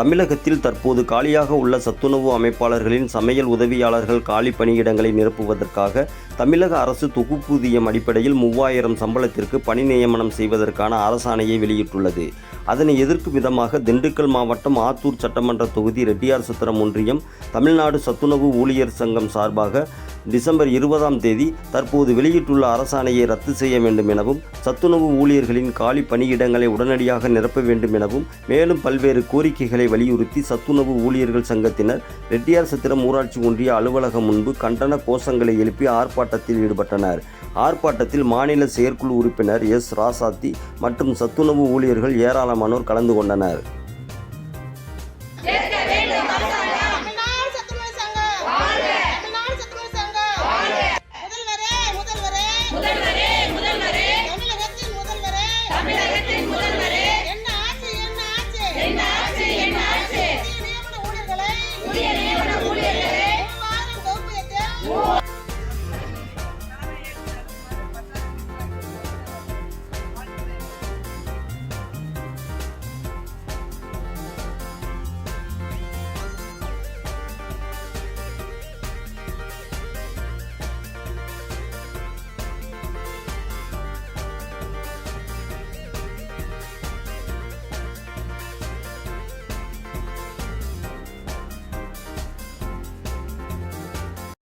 தமிழகத்தில் தற்போது காலியாக உள்ள சத்துணவு அமைப்பாளர்களின் சமையல் உதவியாளர்கள் காலி பணியிடங்களை நிரப்புவதற்காக தமிழக அரசு தொகுப்பூதியம் அடிப்படையில் மூவாயிரம் சம்பளத்திற்கு பணி நியமனம் செய்வதற்கான அரசாணையை வெளியிட்டுள்ளது. அதனை எதிர்க்கும் விதமாக திண்டுக்கல் மாவட்டம் ஆத்தூர் சட்டமன்ற தொகுதி ரெட்டியார் சத்திரம் ஒன்றியம் தமிழ்நாடு சத்துணவு ஊழியர் சங்கம் சார்பாக டிசம்பர் இருபதாம் தேதி தற்போது வெளியிட்டுள்ள அரசாணையை ரத்து செய்ய வேண்டும் எனவும் சத்துணவு ஊழியர்களின் காலி பணியிடங்களை உடனடியாக நிரப்ப வேண்டும் எனவும் மேலும் பல்வேறு கோரிக்கைகளை வலியுறுத்தி சத்துணவு ஊழியர்கள் சங்கத்தினர் ரெட்டியார் சத்திரம் ஊராட்சி ஒன்றிய அலுவலகம் முன்பு கண்டன கோஷங்களை எழுப்பி ஆர்ப்பாட்டத்தில் ஈடுபட்டனர். ஆர்ப்பாட்டத்தில் மாநில செயற்குழு உறுப்பினர் எஸ் ராசாத்தி மற்றும் சத்துணவு ஊழியர்கள் ஏராளமானோர் கலந்து கொண்டனர்.